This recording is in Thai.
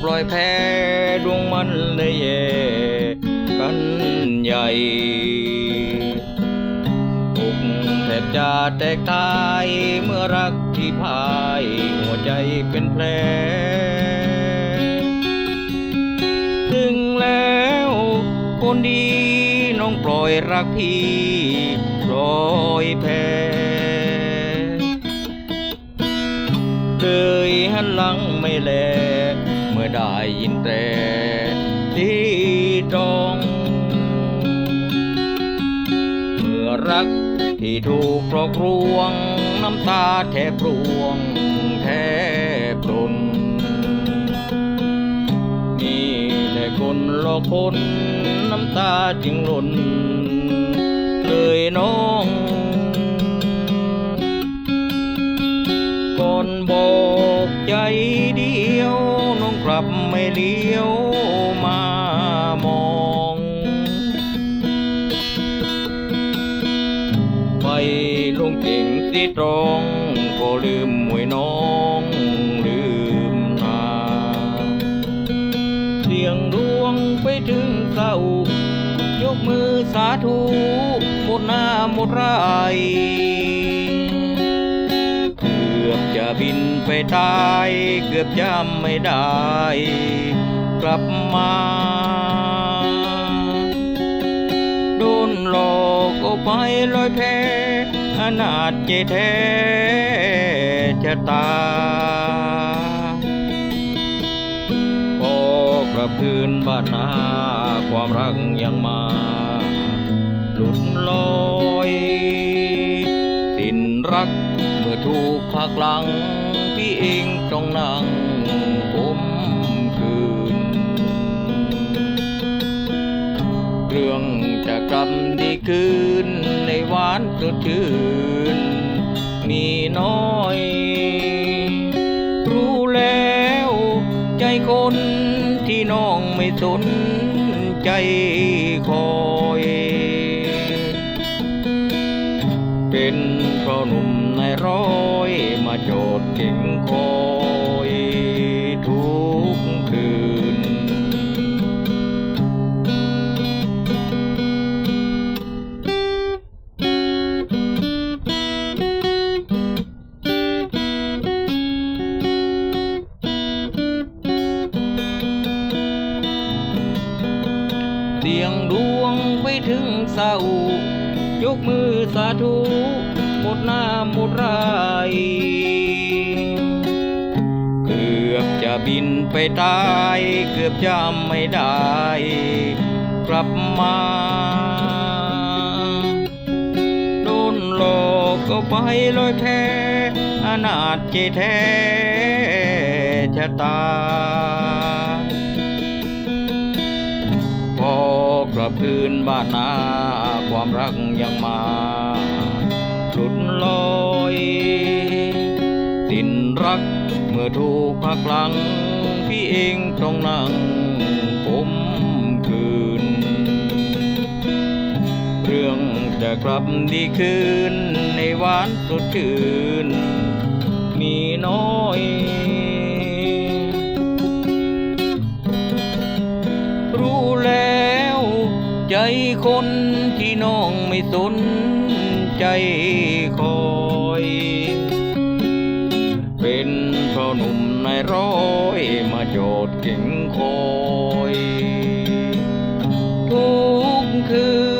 ปล่อยแพ้ดวงมันเลยแย่กันใหญ่อกแทบจะแตกตายเมื่อรักที่พายหัวใจเป็นแผลถึงแล้วคนดีน้องปล่อยรักพี่ปล่อยแพ้เลยหันหลังไม่แล เมื่อได้ยินแต่ที่ตรองเมื่อรักที่ถูกปลอกลวง น้ำตาแทบร่วงแทบปรนนี่แหละคนหลอกคนน้ำตาจึงหล่นเลยน้องก่อนบอกใจ กลับไม่เลี้ยวมามอง ไปลงเก่งสิตรองก็ลืมมวยน้องลืมนาเสียงดวงไปถึงเศร้ายกมือสาธุหมดหน้าหมดไร อบจะบินไปตาย เกือบจะไม่ได้ กลับมาโดนหลอกก็ไปลอยแพอนาจเจแท้จะตาพอกลับคืนบ้านนาความรักยังมา หลุดลอย สิ้นรัก เมื่อถูกพักหลังพี่เองต้องนั่งผมคืน เรื่องจะกลับดีคืนในหวานสดชื่นมีน้อย รู้แล้วใจคนที่น้องไม่สนใจคอย เป็น เพราะหนุ่มในายร้อยมาโจดเก่งคอยทุกคืน เสียงดวงไปถึงเศร้ายกมือสาธุ หมดหน้าหมดไรเกือบจะบินไปตาย เกือบจะไม่ได้ กลับมาโดนหลอกก็ไปลอยแพอนาจเจแท้ชะตาพอกลับคืนบ้านนาความรักยังมา หลุดลอยตินรักเมื่อถูกพักหลัง พี่เองต้องนั่งผมคืน เรื่องจะกลับดีคืนในหวานสดชื่น คนที่น้องไม่สนใจคอย เป็นเพราะหนุ่มในายร้อยมาโจดเก่งคอย ทุกคื